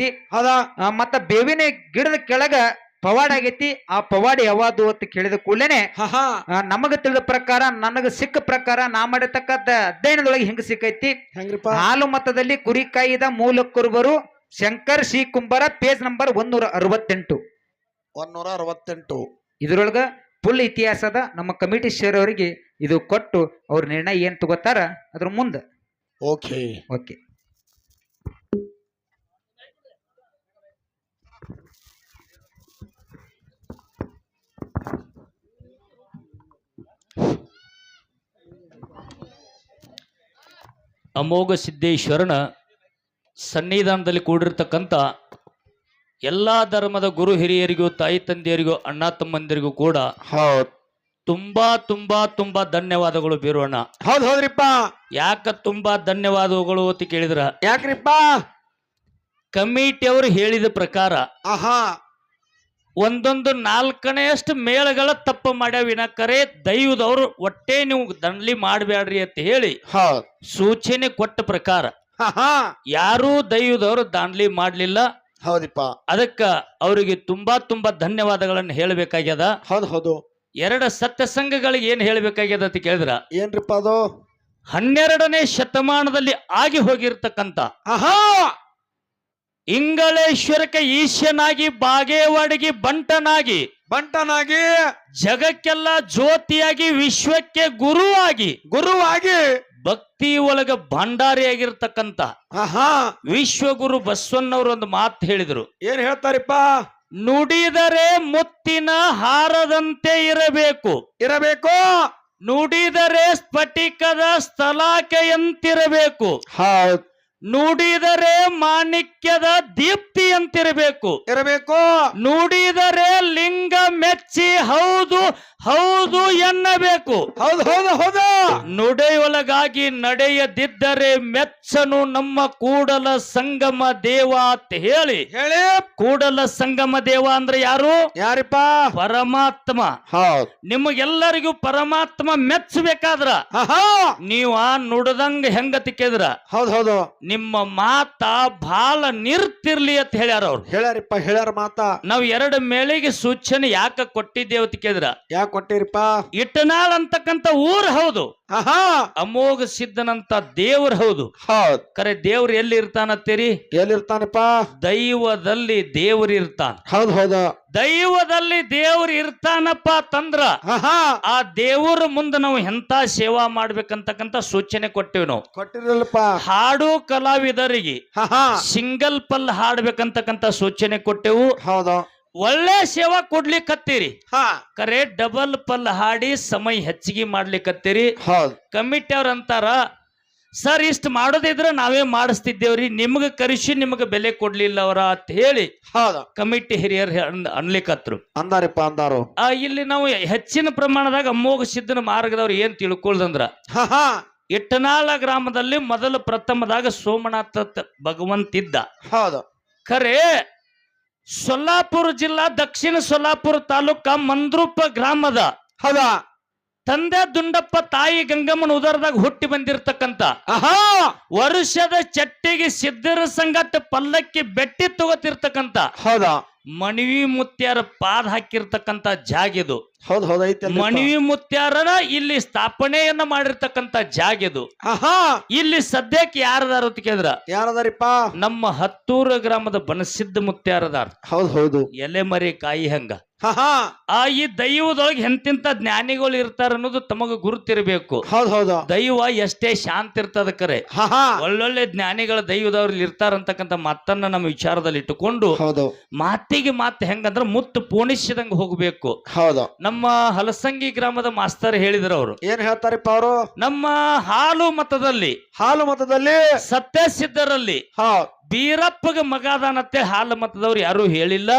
ಐತಿ ಹೌದಾ? ಆ, ಮತ್ತ ಬೇವಿನ ಗಿಡದ ಕೆಳಗ ಪವಾಡ ಆಗೈತಿ. ಆ ಪವಾಡ ಯಾವಾದು ಅಂತ ಕೇಳಿದ ಕೂಡಲೇನೆ ನಮಗ ತಿಳಿದ ಪ್ರಕಾರ ನನಗ ಸಿಕ್ಕ ಪ್ರಕಾರ ನಾ ಮಾಡಿರ್ತಕ್ಕಂಥ ಅಧ್ಯಯನದೊಳಗೆ ಹಿಂಗ ಸಿಕ್ಕೈತಿ. ಹಾಲು ಮತದಲ್ಲಿ ಕುರಿ ಕಾಯಿದ ಮೂಲ ಕುರುಬರು ಶಂಕರ್ ಶ್ರೀ ಕುಂಬಾರ ಪೇಜ್ ನಂಬರ್ ಒಂದೂರ ಅರವತ್ತೆಂಟು. ಒಂದೂರ ಅರವತ್ತೆಂಟು. ಇದ್ರೊಳಗ ಫುಲ್ ಇತಿಹಾಸದ ನಮ್ಮ ಕಮಿಟಿ ಅವರಿಗೆ ಇದು ಕೊಟ್ಟು ಅವ್ರ ನಿರ್ಣಯ ಏನ್ ತಗೋತಾರ ಅದ್ರ ಮುಂದೆ. ಓಕೆ. ಓಕೆ. ಅಮೋಘ ಸಿದ್ದೇಶ್ವರನ ಸನ್ನಿಧಾನದಲ್ಲಿ ಕೂಡಿರ್ತಕ್ಕಂಥ ಎಲ್ಲ ಧರ್ಮದ ಗುರು ಹಿರಿಯರಿಗೂ ತಾಯಿ ತಂದೆಯರಿಗೂ ಅಣ್ಣ ತಮ್ಮಂದಿರಿಗೂ ಕೂಡ ಹೌದು. ತುಂಬಾ ತುಂಬಾ ತುಂಬಾ ಧನ್ಯವಾದಗಳು ಬೀರೋಣ ಹೌದು ಹೌದ್ರಿಪ್ಪ. ಯಾಕ ತುಂಬಾ ಧನ್ಯವಾದಗಳು ಅಂತ ಕೇಳಿದ್ರ? ಯಾಕ್ರಿಪ್ಪ? ಕಮಿಟಿಯವರು ಹೇಳಿದ ಪ್ರಕಾರ ಆಹಾ. ಒಂದೊಂದು ನಾಲ್ಕನೆಯಷ್ಟು ಮೇಳಗಳ ತಪ್ಪು ಮಾಡ್ಯಾವ ವಿನಕರೆ ದೈವದವರು ಒಟ್ಟೆ ನೀವು ದಂಡ್ಲಿ ಮಾಡಬೇಡ್ರಿ ಅಂತ ಹೇಳಿ ಹೌದು. ಸೂಚನೆ ಕೊಟ್ಟ ಪ್ರಕಾರ ಯಾರೂ ದೈವದವರು ದಾಂಡ್ಲಿ ಮಾಡ್ಲಿಲ್ಲ. ಹೌದಿಪ್ಪ. ಅದಕ್ಕ ಅವರಿಗೆ ತುಂಬಾ ತುಂಬಾ ಧನ್ಯವಾದಗಳನ್ನು ಹೇಳಬೇಕಾಗ್ಯದ. ಹೌದು ಹೌದು. ಎರಡ ಸತ್ಯಸಂಘಗಳಿಗೆ ಏನ್ ಹೇಳಬೇಕಾಗ್ಯದ ಅಂತ ಕೇಳಿದ್ರ? ಏನ್ರಿಪ್ಪ ಅದು? ಹನ್ನೆರಡನೇ ಶತಮಾನದಲ್ಲಿ ಆಗಿ ಹೋಗಿರ್ತಕ್ಕಂತ ಇಂಗಳೇಶ್ವರಕ್ಕೆ ಈಶ್ಯನಾಗಿ ಬಾಗೇವಾಡಿಗೆ ಬಂಟನಾಗಿ ಬಂಟನಾಗಿ ಜಗಕ್ಕೆಲ್ಲ ಜ್ಯೋತಿಯಾಗಿ ವಿಶ್ವಕ್ಕೆ ಗುರುವಾಗಿ ಗುರುವಾಗಿ ಭಕ್ತಿ ಒಳಗ ಭಂಡಾರಿಯಾಗಿರ್ತಕ್ಕಂತ ವಿಶ್ವಗುರು ಬಸವಣ್ಣವರು ಒಂದು ಮಾತು ಹೇಳಿದರು. ಏನ್ ಹೇಳ್ತಾರಪ್ಪ? ನುಡಿದರೆ ಮುತ್ತಿನ ಹಾರದಂತೆ ಇರಬೇಕು. ಇರಬೇಕು. ನುಡಿದರೆ ಸ್ಫಟಿಕದ ಸ್ಥಳಾಕೆಯಂತಿರಬೇಕು ಹೌದ್. ನುಡಿದರೆ ಮಾಣಿಕ್ಯದ ದೀಪ್ತಿ ಅಂತಿರಬೇಕು. ಇರಬೇಕು. ನುಡಿದರೆ ಲಿಂಗ ಮೆಚ್ಚಿ ಹೌದು ಹೌದು ಎನ್ನಬೇಕು. ಹೌದು ಹೌದು ಹೌದು. ನುಡಿಯೊಳಗಾಗಿ ನಡೆಯದಿದ್ದರೆ ಮೆಚ್ಚನು ನಮ್ಮ ಕೂಡಲ ಸಂಗಮ ದೇವ ಅಂತ ಹೇಳಿ. ಹೇಳಿ. ಕೂಡಲ ಸಂಗಮ ದೇವ ಅಂದ್ರೆ ಯಾರು? ಯಾರಿಪ್ಪ? ಪರಮಾತ್ಮ. ಹೌದು. ನಿಮಗೆಲ್ಲರಿಗೂ ಪರಮಾತ್ಮ ಮೆಚ್ಚಬೇಕಾದ್ರ. ನೀವು ನೀವ ನುಡದಂಗ ಹೆಂಗ ತಿಕ್ಕಿದ್ರ? ಹೌದು ಹೌದು. ನಿಮ್ಮ ಮಾತ ಬಾಲ ನಿರ್ತಿರ್ಲಿ ಅಂತ ಹೇಳ್ಯಾರ ಅವ್ರು. ಹೇಳ್ಯಾರಿಪ್ಪ ಹೇಳ್ಯಾರ ಮಾತಾ. ನಾವು ಎರಡು ಮೇಳಿಗೆ ಸೂಚನೆ ಯಾಕ ಕೊಟ್ಟಿದ್ದೇವೆ ಕೇದ್ರ ಯಾಕೆ ಕೊಟ್ಟಿರಿಪ್ಪ? ಇಟ್ಟನಾಳ್ ಅಂತಕ್ಕಂತ ಊರ್ ಹೌದು. ಅಮೋಘ ಸಿದ್ಧನಂತ ದೇವ್ರ ಹೌದು. ಹೌದ್. ಕರೆ ದೇವ್ರ ಎಲ್ಲಿ ಇರ್ತಾನತ್ತೀರಿ ಎಲ್ಲಿರ್ತಾನಪ್ಪ? ದೈವದಲ್ಲಿ ದೇವ್ರ ಇರ್ತಾನ. ಹೌದ್ ಹೌದ. ದೈವದಲ್ಲಿ ದೇವ್ರ ಇರ್ತಾನಪ್ಪ ತಂದ್ರ. ಆ ದೇವ್ರ ಮುಂದೆ ನಾವು ಎಂತ ಸೇವಾ ಮಾಡ್ಬೇಕಂತಕ್ಕಂತ ಸೂಚನೆ ಕೊಟ್ಟಿವಿ ನಾವು. ಕೊಟ್ಟಿರಲ್ಪ ಹಾಡು ಕಲಾವಿದರಿಗೆ ಸಿಂಗಲ್ ಪಲ್ ಹಾಡ್ಬೇಕಂತಕ್ಕಂತ ಸೂಚನೆ ಕೊಟ್ಟೆವು. ಹೌದು. ಒಳ್ಳೆ ಸೇವಾ ಕೊಡ್ಲಿಕ್ಕತ್ತೀರಿ ಹಾ. ಕರೆ ಡಬಲ್ ಪಲ್ ಹಾಡಿ ಸಮಯ ಹೆಚ್ಚಿಗೆ ಮಾಡ್ಲಿಕ್ಕತ್ತೀರಿ ಹೌದು. ಕಮಿಟಿ ಅವ್ರ ಅಂತಾರ ಸರ್ ಇಷ್ಟು ಮಾಡೋದಿದ್ರೆ ನಾವೇ ಮಾಡಿಸ್ತಿದ್ದೇವ್ರಿ. ನಿಮ್ಗೆ ಕರೆಸಿ ನಿಮ್ಗೆ ಬೆಲೆ ಕೊಡ್ಲಿಲ್ಲ ಅವರ ಅಂತ ಹೇಳಿ ಹೌದು. ಕಮಿಟಿ ಹಿರಿಯರು ಅನ್- ಅನ್ಲಿಕತ್ರು. ಅಂದಾರಿಪ್ಪ ಅಂದಾರು. ಆ ಇಲ್ಲಿ ನಾವು ಹೆಚ್ಚಿನ ಪ್ರಮಾಣದಾಗ ಅಮೋಘ ಸಿದ್ಧನ ಮಾರ್ಗದವ್ರು ಏನ್ ತಿಳ್ಕೊಳ್ದಂದ್ರ ಹಾ ಹಾ. ಇಟ್ಟನಾಳ ಗ್ರಾಮದಲ್ಲಿ ಮೊದಲು ಪ್ರಥಮದಾಗ ಸೋಮನಾಥ ಭಗವಂತ ಇದ್ದ ಹೌದು. ಖರೆ ಸೊಲ್ಲಾಪುರ ಜಿಲ್ಲಾ ದಕ್ಷಿಣ ಸೊಲ್ಲಾಪುರ ತಾಲೂಕ ಮಂದ್ರೂಪ ಗ್ರಾಮದ ಹೌದಾ? ತಂದೆ ದುಂಡಪ್ಪ ತಾಯಿ ಗಂಗಮ್ಮನ ಉದರದಾಗ ಹುಟ್ಟಿ ಬಂದಿರತಕ್ಕಂತ ಆಹಾ! ವರ್ಷದ ಚಟ್ಟಿಗೆ ಸಿದ್ದರ ಸಂಗತ ಪಲ್ಲಕ್ಕಿ ಬೆಟ್ಟಿ ತಗೋತಿರ್ತಕ್ಕಂತ ಹೌದಾ? ಮಣಿವಿ ಮುತ್ಯಾರ ಪಾದ ಹಾಕಿರ್ತಕ್ಕಂತ ಜಾಗಿದು ಹೌದ್ ಹೌದು ಐತೆ ಮಣಿವಿ ಮುತ್ಯಾರನ ಇಲ್ಲಿ ಸ್ಥಾಪನೆಯನ್ನ ಮಾಡಿರ್ತಕ್ಕಂತ ಜಾಗಿದು ಆಹಾ. ಇಲ್ಲಿ ಸದ್ಯಕ್ಕೆ ಯಾರದಾರ ಅಂತ ಕೇಳಿದ್ರ? ಯಾರದಾರಿಪ್ಪ? ನಮ್ಮ ಹತ್ತೂರ ಗ್ರಾಮದ ಬನಸಿದ್ಧ ಮುತ್ಯಾರದಾರ. ಹೌದು ಹೌದು. ಎಲೆ ಮರಿ ಕಾಯಿ ಹಂಗ ಆ ಈ ದೈವದೊಳಗೆ ಎಂತಿಂತ ಜ್ಞಾನಿಗಳು ಇರ್ತಾರ ಅನ್ನೋದು ತಮಗ ಗುರುತಿರ್ಬೇಕು. ಹೌದ್ ಹೌದು ದೈವ ಎಷ್ಟೇ ಶಾಂತ ಇರ್ತದ ಕರೆ. ಒಳ್ಳೊಳ್ಳೆ ಜ್ಞಾನಿಗಳ ದೈವದವ್ರಲ್ಲಿ ಇರ್ತಾರಂತಕ್ಕಂಥ ಮಾತನ್ನ ನಮ್ಮ ವಿಚಾರದಲ್ಲಿ ಇಟ್ಟುಕೊಂಡು ಹೌದು. ಮಾತಿಗೆ ಮಾತು ಹೆಂಗಂದ್ರ ಮುತ್ತು ಪೋಣಿಸಿದಂಗ ಹೋಗ್ಬೇಕು. ಹೌದು. ನಮ್ಮ ಹಲಸಂಗಿ ಗ್ರಾಮದ ಮಾಸ್ತರ್ ಹೇಳಿದ್ರು ಅವರು. ಏನ್ ಹೇಳ್ತಾರಪ್ಪ ಅವರು? ನಮ್ಮ ಹಾಲು ಮತದಲ್ಲಿ ಹಾಲು ಮತದಲ್ಲಿ ಸತ್ಯ ಸಿದ್ಧರಲ್ಲಿ ಬೀರಪ್ಪಗ ಮಗಾದಾನತ್ತೆ ಹಾಲು ಮತದವ್ರು ಯಾರು ಹೇಳಿಲ್ಲ.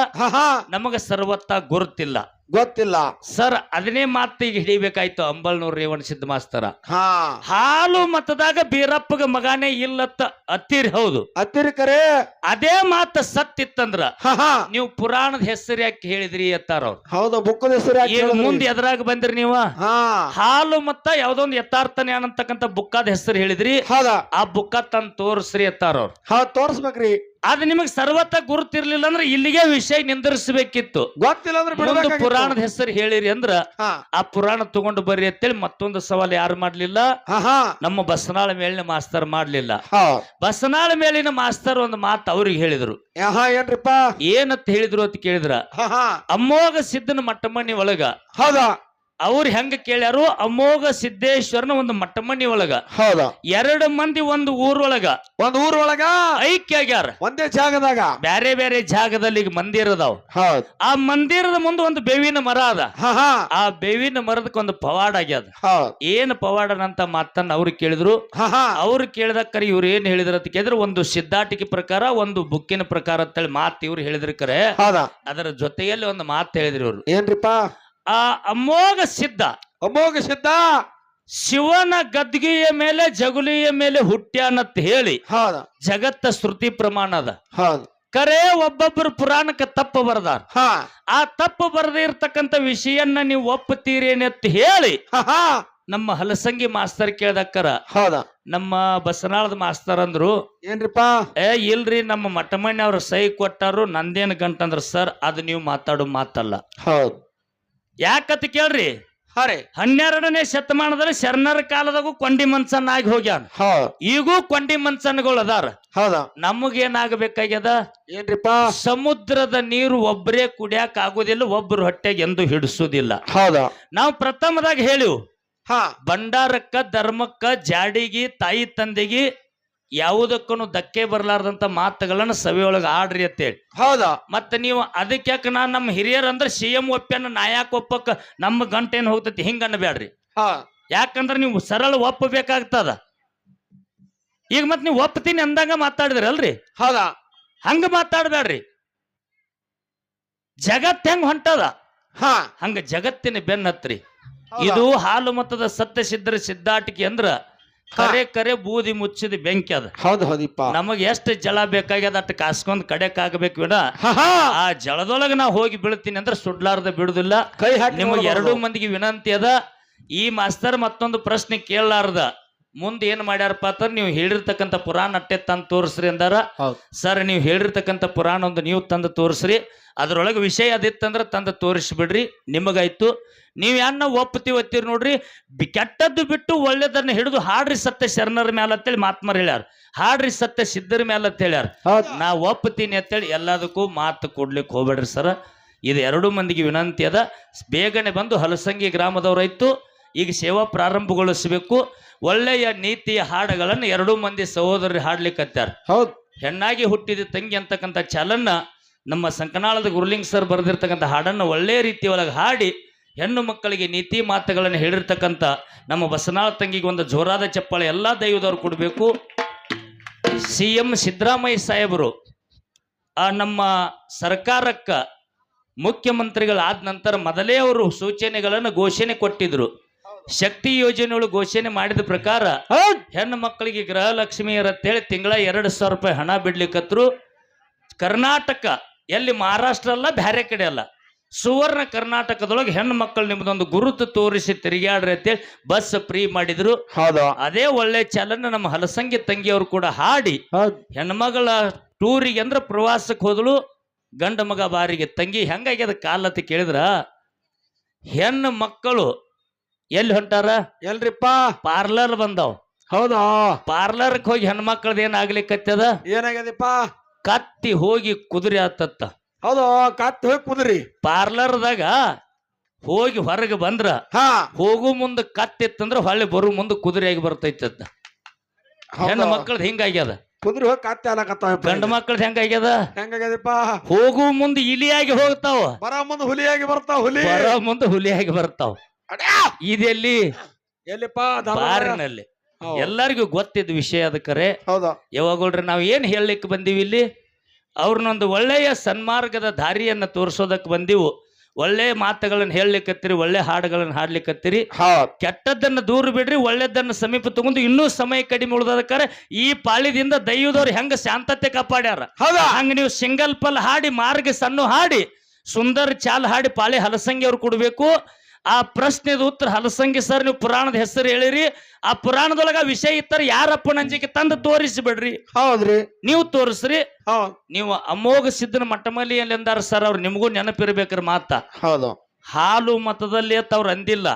ನಮಗ ಸರ್ವತ್ತ ಗುರುತಿಲ್ಲ. ಗೊತ್ತಿಲ್ಲ. ಸರ್ ಅದನ್ನೇ ಮಾತಿಗೆ ಹಿಡಿಬೇಕಾಯ್ತು. ಅಂಬಲ್ನೂರ್ ರೇವಣ ಸಿದ್ಧ ಮಾಸ್ತರ. ಹಾ. ಹಾಲು ಮತದಾಗ ಬೀರಪ್ಪಗ ಮಗಾನೇ ಇಲ್ಲತ್ತ ಅತ್ತಿರಿ ಹೌದು. ಅತ್ತಿರಿ ಕರೆ. ಅದೇ ಮಾತ ಸತ್ತಿತ್ತಂದ್ರ ಹಾ ಹಾ. ನೀವು ಪುರಾಣದ ಹೆಸರು ಯಾಕೆ ಹೇಳಿದ್ರಿ ಎತ್ತಾರ ಅವ್ರು? ಹೌದು ಬುಕ್ಕದ ಹೆಸರು ಯಾಕೆ? ಮುಂದೆ ಎದ್ರಾಗ ಬಂದ್ರಿ ನೀವು? ಹಾ. ಹಾಲು ಮತ್ತ ಯಾವ್ದೊಂದು ಯಥಾರ್ಥನೆ ಅನ್ನತಕ್ಕಂಥ ಬುಕ್ಕಾದ ಹೆಸರು ಹೇಳಿದ್ರಿ. ಹೌದಾ? ಆ ಬುಕ್ಕ ತಂದು ತೋರಿಸ್ರಿ ಅತ್ತಾರ ಅವ್ರು. ಹೌದ್ ತೋರ್ಸ್ಬೇಕ್ರಿ. ಅದು ನಿಮಗೆ ಸರ್ವತ ಗುರುತಿರ್ಲಿಲ್ಲ ಅಂದ್ರೆ ಇಲ್ಲಿಗೆ ವಿಷಯ ನಿಂದಿರಿಸಬೇಕಿತ್ತು. ಗೊತ್ತಿಲ್ಲ ಅಂದ್ರೆ ಬಿಡಬೇಕಾಗಿತ್ತು. ಪುರಾಣದ ಹೆಸರು ಹೇಳಿರಿ ಅಂದ್ರ ಹಾ. ಆ ಪುರಾಣ ತಗೊಂಡು ಬರ್ರಿ ಅಂತೇಳಿ ಮತ್ತೊಂದು ಸವಾಲ್ ಯಾರು ಮಾಡ್ಲಿಲ್ಲ? ಹಾ ಹಾ. ನಮ್ಮ ಬಸನಾಳ ಮೇಲಿನ ಮಾಸ್ತರ್ ಮಾಡ್ಲಿಲ್ಲ. ಹೌದ್ ಬಸನಾಳ ಮೇಲಿನ ಮಾಸ್ತರ್ ಒಂದು ಮಾತು ಅವ್ರಿಗೆ ಹೇಳಿದ್ರು. ಹಾ ಏನ್ರಿಪ್ಪ? ಏನಂತ ಹೇಳಿದ್ರು ಅಂತ ಕೇಳಿದ್ರ? ಹಾ ಹಾ. ಅಮೋಘ ಸಿದ್ದನ ಮಟ್ಟಮಣಿ ಒಳಗ ಹೌದಾ? ಅವ್ರು ಹೆಂಗ ಕೇಳ್ಯಾರು? ಅಮೋಘ ಸಿದ್ದೇಶ್ವರನ ಒಂದು ಮಟ್ಟಮಣಿ ಒಳಗ. ಹೌದಾ. ಎರಡು ಮಂದಿ ಒಂದು ಊರೊಳಗ. ಒಂದ್ ಊರೊಳಗ ಐಕ್ಯ ಆಗ್ಯಾರ. ಒಂದೇ ಜಾಗದಾಗ. ಬ್ಯಾರೆ ಬ್ಯಾರೆ ಜಾಗದಲ್ಲಿ ಈಗ ಮಂದಿರ ಅದಾವ ಹೌದ್. ಆ ಮಂದಿರದ ಮುಂದೆ ಒಂದು ಬೇವಿನ ಮರ ಅದ. ಹಾ ಹಾ. ಆ ಬೇವಿನ ಮರದಕ್ಕೆ ಒಂದು ಪವಾಡ ಆಗ್ಯದ. ಏನ್ ಪವಾಡನಂತ ಮಾತನ್ನ ಅವ್ರು ಕೇಳಿದ್ರು? ಹಾ ಹಾ. ಅವ್ರು ಕೇಳಿದಕ್ಕರೆ ಇವ್ರು ಏನ್ ಹೇಳಿದ್ರ ಅಂತ ಕೇಳಿದ್ರೆ ಒಂದು ಸಿದ್ಧಾಟಿಕೆ ಪ್ರಕಾರ ಒಂದು ಬುಕ್ಕಿನ ಪ್ರಕಾರ ಅಂತೇಳಿ ಮಾತು ಇವ್ರು ಹೇಳಿದ್ರ ಕರೆ. ಹೌದಾ? ಅದರ ಜೊತೆಯಲ್ಲಿ ಒಂದು ಮಾತು ಹೇಳಿದ್ರು ಇವ್ರು. ಏನ್ರಿಪ್ಪ? ಆ ಅಮೋಘ ಸಿದ್ಧ. ಅಮೋಘ ಸಿದ್ಧ. ಶಿವನ ಗದ್ಗಿಯ ಮೇಲೆ ಜಗುಲಿಯ ಮೇಲೆ ಹುಟ್ಟ್ಯಾನತ್ ಹೇಳಿ ಹೌದ. ಜಗತ್ತ ಶ್ರುತಿ ಪ್ರಮಾಣ ಅದ. ಹೌದು. ಕರೆ ಒಬ್ಬೊಬ್ಬರು ಪುರಾಣಕ್ಕೆ ತಪ್ಪು ಬರದಾರ. ಹಾ. ಆ ತಪ್ಪು ಬರದಿರ್ತಕ್ಕಂಥ ವಿಷಯನ್ನ ನೀವು ಒಪ್ಪುತ್ತೀರೇನೆ ಅಂತ ಹೇಳಿ ಹಾ ನಮ್ಮ ಹಲಸಂಗಿ ಮಾಸ್ತರ್ ಕೇಳ್ದಕ್ಕರ. ಹೌದಾ. ನಮ್ಮ ಬಸನಾಳದ ಮಾಸ್ತರ್ ಅಂದ್ರು ಏನ್ರಿಪಾ ಏ ಇಲ್ರಿ ನಮ್ಮ ಮಠಮಣ್ಣಿ ಅವ್ರ ಸಹಿ ಕೊಟ್ಟಾರು ನಂದೇನ್ ಗಂಟಂದ್ರ ಸರ್ ಅದು ನೀವು ಮಾತಾಡೋ ಮಾತಲ್ಲ. ಹೌದ್. ಯಾಕತ್ ಕೇಳ್ರಿ? ಹರೇ ಹನ್ನೆರಡನೇ ಶತಮಾನದಲ್ಲಿ ಶರಣರ ಕಾಲದಾಗೂ ಕೊಂಡಿ ಮನ್ಸನ್ ಆಗಿ ಹೋಗ್ಯಾನ ಈಗೂ ಕೊಂಡಿ ಮನ್ಸನ್ಗಳು ಅದಾರ ಹೌದಾ? ನಮಗೇನಾಗಬೇಕಾಗ್ಯದ? ಏನ್ರಿಪ್ಪ? ಸಮುದ್ರದ ನೀರು ಒಬ್ಬರೇ ಕುಡಿಯಾಕ ಆಗುದಿಲ್ಲ ಒಬ್ರು ಹೊಟ್ಟೆಗೆ ಎಂದು ಹಿಡಿಸೋದಿಲ್ಲ. ಹೌದಾ? ನಾವು ಪ್ರಥಮದಾಗ ಹೇಳಿವು. ಹಾ. ಭಂಡಾರಕ್ಕ ಧರ್ಮಕ್ಕ ಜಾಡಿಗಿ ತಾಯಿ ತಂದೆಗಿ ಯಾವುದಕ್ಕೂ ಧಕ್ಕೆ ಬರಲಾರ್ದಂತ ಮಾತುಗಳನ್ನ ಸವಿಯೊಳಗೆ ಆಡ್ರಿ ಅಂತೇಳಿ. ಹೌದಾ? ಮತ್ತೆ ನೀವು ಅದಕ್ಕೆ ಯಾಕೆ ನಾ ನಮ್ಮ ಹಿರಿಯರ್ ಅಂದ್ರೆ ಸಿ ಎಂ ಒಪ್ಪನ್ನ ನಾಯಕ ಒಪ್ಪಕ್ಕ ನಮ್ಮ ಗಂಟೇನು ಹೋಗ್ತೈತಿ ಹಿಂಗ ಅನ್ಬೇಡ್ರಿ ಹಾ. ಯಾಕಂದ್ರೆ ನೀವು ಸರಳ ಒಪ್ಪಬೇಕಾಗ್ತದ. ಈಗ ಮತ್ತೆ ನೀವು ಒಪ್ತೀನಿ ಅಂದಂಗ ಮಾತಾಡಿದ್ರಲ್ರಿ ಹೌದಾ? ಹಂಗ ಮಾತಾಡ್ಬೇಡ್ರಿ ಜಗತ್ ಹೆಂಗ್ ಹೊಂಟದ? ಹಾ. ಹಂಗ ಜಗತ್ತಿನ ಬೆನ್ನತ್ರಿ. ಇದು ಹಾಲು ಮತದ ಸತ್ಯ ಸಿದ್ಧರ ಸಿದ್ಧಾಟಿಕೆ ಅಂದ್ರ ಕರೆ ಕರೆ ಬೂದಿ ಮುಚ್ಚಿದ ಬೆಂಕಿ ಅದ. ಹೌದು ಹೌದಿಪ್ಪ ನಮಗೆ ಎಷ್ಟು ಜಲ ಬೇಕಾಗ್ಯದ ಅಟ್ ಕಾಸ್ಕೊಂಡ್ ಕಡೆ ಆಗ್ಬೇಕು ಬಿಡ ಆ ಜಲದೊಳಗೆ ನಾ ಹೋಗಿ ಬೀಳ್ತೀನಿ ಅಂದ್ರೆ ಸುಡ್ಲಾರ್ದ ಬಿಡುದಿಲ್ಲ. ಕೈ ಹಾಕಿ ನಿಮಗೆ ಎರಡೂ ಮಂದಿಗೆ ವಿನಂತಿ ಅದ. ಈ ಮಾಸ್ತರ್ ಮತ್ತೊಂದು ಪ್ರಶ್ನೆ ಕೇಳಲಾರ್ದ. ಮುಂದೆ ಏನ್ ಮಾಡ್ಯಾರಪ್ಪ ಅಂತ ನೀವು ಹೇಳಿರ್ತಕ್ಕಂಥ ಪುರಾಣ ಅಟ್ಟೆ ತಂದು ತೋರಿಸ್ರಿ ಅಂದಾರ. ಸರ್ ನೀವು ಹೇಳಿರ್ತಕ್ಕಂಥ ಪುರಾಣ ಒಂದು ನೀವು ತಂದು ತೋರಿಸ್ರಿ. ಅದ್ರೊಳಗೆ ವಿಷಯ ಅದಿತ್ತಂದ್ರೆ ತಂದು ತೋರಿಸ್ಬಿಡ್ರಿ ನಿಮಗಾಯ್ತು. ನೀವು ಯಾನ್ನ ಒಪ್ಪತಿ ಒತ್ತೀರಿ ನೋಡ್ರಿ ಬಿ- ಕೆಟ್ಟದ್ದು ಬಿಟ್ಟು ಒಳ್ಳೇದನ್ನ ಹಿಡಿದು ಹಾಡ್ರಿ ಸತ್ಯ ಶರಣರ ಮ್ಯಾಲ ಅಂತೇಳಿ ಮಾತ್ಮರ್ ಹೇಳ್ಯಾರ. ಹಾಡ್ರಿ ಸತ್ಯ ಸಿದ್ಧರ ಮ್ಯಾಲ ಅಂತ ಹೇಳ್ಯಾರ. ನಾ ಒಪ್ಪತೀನಿ ಅಂತೇಳಿ ಎಲ್ಲದಕ್ಕೂ ಮಾತು ಕೊಡ್ಲಿಕ್ಕೆ ಹೋಗ್ಬೇಡ್ರಿ ಸರ್. ಇದು ಎರಡು ಮಂದಿಗೆ ವಿನಂತಿ ಅದ. ಬೇಗನೆ ಬಂದು ಹಲಸಂಗಿ ಗ್ರಾಮದವರಾಯ್ತು ಈಗ ಸೇವಾ ಪ್ರಾರಂಭಗೊಳಿಸಬೇಕು. ಒಳ್ಳೆಯ ನೀತಿಯ ಹಾಡುಗಳನ್ನು ಎರಡೂ ಮಂದಿ ಸಹೋದರರು ಹಾಡ್ಲಿಕ್ಕತ್ತಾರ ಹೌದು. ಹೆಣ್ಣಾಗಿ ಹುಟ್ಟಿದ ತಂಗಿ ಅಂತಕ್ಕಂಥ ಚಲನ್ನ ನಮ್ಮ ಸಂಕನಾಳದ ಗುರುಲಿಂಗ್ ಸರ್ ಬರೆದಿರ್ತಕ್ಕಂಥ ಹಾಡನ್ನು ಒಳ್ಳೆಯ ರೀತಿ ಒಳಗೆ ಹಾಡಿ ಹೆಣ್ಣು ಮಕ್ಕಳಿಗೆ ನೀತಿ ಮಾತುಗಳನ್ನು ಹೇಳಿರ್ತಕ್ಕಂಥ ನಮ್ಮ ಬಸನಾಳ ತಂಗಿಗೆ ಒಂದು ಜೋರಾದ ಚಪ್ಪಾಳೆ ಎಲ್ಲ ದೈವದವ್ರು ಕೊಡಬೇಕು. ಸಿ ಎಂ ಸಿದ್ದರಾಮಯ್ಯ ಸಾಹೇಬರು ಆ ನಮ್ಮ ಸರ್ಕಾರಕ್ಕ ಮುಖ್ಯಮಂತ್ರಿಗಳಾದ ನಂತರ ಮೊದಲೇ ಅವರು ಸೂಚನೆಗಳನ್ನು ಘೋಷಣೆ ಕೊಟ್ಟಿದ್ರು. ಶಕ್ತಿ ಯೋಜನೆಗಳು ಘೋಷಣೆ ಮಾಡಿದ ಪ್ರಕಾರ ಹೆಣ್ಣು ಮಕ್ಕಳಿಗೆ ಗೃಹಲಕ್ಷ್ಮಿ ಅಂತೇಳಿ ತಿಂಗಳ ಎರಡು ಸಾವಿರ ರೂಪಾಯಿ ಹಣ ಬಿಡ್ಲಿಕ್ಕತ್ರು ಕರ್ನಾಟಕ ಎಲ್ಲಿ ಮಹಾರಾಷ್ಟ್ರ ಅಲ್ಲ ಬ್ಯಾರೆ ಕಡೆ ಅಲ್ಲ. ಸುವರ್ಣ ಕರ್ನಾಟಕದೊಳಗೆ ಹೆಣ್ಣು ಮಕ್ಕಳು ನಿಮ್ದೊಂದು ಗುರುತು ತೋರಿಸಿ ತಿರುಗಾಡ್ರಿ ಅಂತೇಳಿ ಬಸ್ ಫ್ರೀ ಮಾಡಿದ್ರು. ಅದೇ ಒಳ್ಳೆ ಚಲನ ನಮ್ಮ ಹಲಸಂಗಿ ತಂಗಿಯವರು ಕೂಡ ಹಾಡಿ. ಹೆಣ್ಮಗಳ ಟೂರಿಗೆ ಅಂದ್ರೆ ಪ್ರವಾಸಕ್ಕೆ ಹೋದಳು. ಗಂಡ ಮಗ ಬಾರಿಗೆ ತಂಗಿ ಹೆಂಗಾಗ್ಯದ ಕಾಲತ್ತ ಕೇಳಿದ್ರ. ಹೆಣ್ಣು ಮಕ್ಕಳು ಎಲ್ಲಿ ಹೊಂಟಾರ? ಎಲ್ರಿಪ್ಪ? ಪಾರ್ಲರ್ ಬಂದವ್. ಹೌದಾ? ಪಾರ್ಲರ್ಗೆ ಹೋಗಿ ಹೆಣ್ಮಕ್ಳದ್ ಏನ್ ಆಗ್ಲಿಕ್ಕತ್ತದ? ಏನಾಗ್ಯದಪ್ಪ? ಕತ್ತಿ ಹೋಗಿ ಕುದುರೆ ಆತತ್ತ. ಹೌದು? ಕತ್ತಿ ಹೋಗಿ ಕುದುರಿ? ಪಾರ್ಲರ್ದಾಗ ಹೋಗಿ ಹೊರಗೆ ಬಂದ್ರ ಹಾ. ಹೋಗು ಮುಂದ ಕತ್ತಿತ್ತಂದ್ರ ಹೊಳ್ಳಿ ಬರು ಮುಂದ ಕುದುರೆಯಾಗಿ ಬರ್ತೈತದ. ಹೆಣ್ಣು ಮಕ್ಕಳದ್ ಹಿಂಗಾಗ್ಯದ. ಕುದುರೆ ಹೋಗಿ ಕತ್ತಿ ಅಲಕತ್ತಾವ ಗಂಡ ಮಕ್ಕಳದ್ ಹೆಂಗಾಗ್ಯದ? ಹೆಂಗಾಗ್ಯದಪ್ಪ? ಹೋಗು ಮುಂದ ಇಲಿಯಾಗಿ ಹೋಗ್ತಾವ. ಬರ ಮುಂದ ಹುಲಿಯಾಗಿ ಬರ್ತಾವ ಹುಲಿ. ಬರ ಮುಂದ ಹುಲಿಯಾಗಿ ಬರ್ತಾವ! ಇದೆಲ್ಲಿ? ಎಲ್ಲಿಪ್ಪ? ಬಾರಿನಲ್ಲಿ. ಎಲ್ಲರಿಗೂ ಗೊತ್ತಿದ್ದ ವಿಷಯ ಅದಕ್ಕರೆ ಕರೆ. ಹೌದಾ. ಯಾವಾಗಳ್ರಿ ನಾವು ಏನು ಹೇಳಲಿಕ್ಕೆ ಬಂದಿವಿ ಇಲ್ಲಿ? ಅವ್ರನ್ನೊಂದು ಒಳ್ಳೆಯ ಸನ್ಮಾರ್ಗದ ದಾರಿಯನ್ನ ತೋರಿಸೋದಕ್ಕೆ ಬಂದಿವು. ಒಳ್ಳೆಯ ಮಾತುಗಳನ್ನ ಹೇಳಲಿಕ್ಕತ್ತೀರಿ ಒಳ್ಳೆ ಹಾಡುಗಳನ್ನ ಹಾಡ್ಲಿಕ್ಕತ್ತೀರಿ ಕೆಟ್ಟದ್ದನ್ನ ಕೆಟ್ಟದ್ದನ್ನು ದೂರ ಬಿಡ್ರಿ ಒಳ್ಳೆದನ್ನ ಸಮೀಪ ತಗೊಂಡು ಇನ್ನೂ ಸಮಯ ಕಡಿಮೆ ಉಳ್ದದಕ್ಕಾರ ಈ ಪಾಳಿದಿಂದ ದೈವದವ್ರು ಹೆಂಗ ಶಾಂತತೆ ಕಾಪಾಡ್ಯಾರ? ಹೌದಾ. ಹಂಗ ನೀವು ಸಿಂಗಲ್ ಪಲ್ ಹಾಡಿ ಮಾರ್ಗ ಸಣ್ಣ ಹಾಡಿ ಸುಂದರ ಚಾಲ್ ಹಾಡಿ ಪಾಳಿ ಹಲಸಂಗಿ ಅವ್ರು ಕೊಡ್ಬೇಕು. ಆ ಪ್ರಶ್ನೆದ ಉತ್ತರ ಹಲಸಂಗಿ ಸರ್ ನೀವು ಪುರಾಣದ ಹೆಸರು ಹೇಳಿರಿ. ಆ ಪುರಾಣದೊಳಗ ವಿಷಯ ಇತ್ತರ ಯಾರಪ್ಪ ನಂಜಿಕೆ ತಂದು ತೋರಿಸಿ ಬಿಡ್ರಿ ಹೌದ್ರಿ. ನೀವು ತೋರಿಸ್ರಿ. ನೀವು ಅಮೋಘ ಸಿದ್ಧನ ಮಟ್ಟಮಲ್ಲಿ ಎಂದಾರ ಸರ್ ಅವ್ರು ನಿಮಗೂ ನೆನಪಿರ್ಬೇಕ್ರಿ ಮಾತ. ಹೌದು. ಹಾಲು ಮತದಲ್ಲಿ ಅವ್ರು ಅಂದಿಲ್ಲ.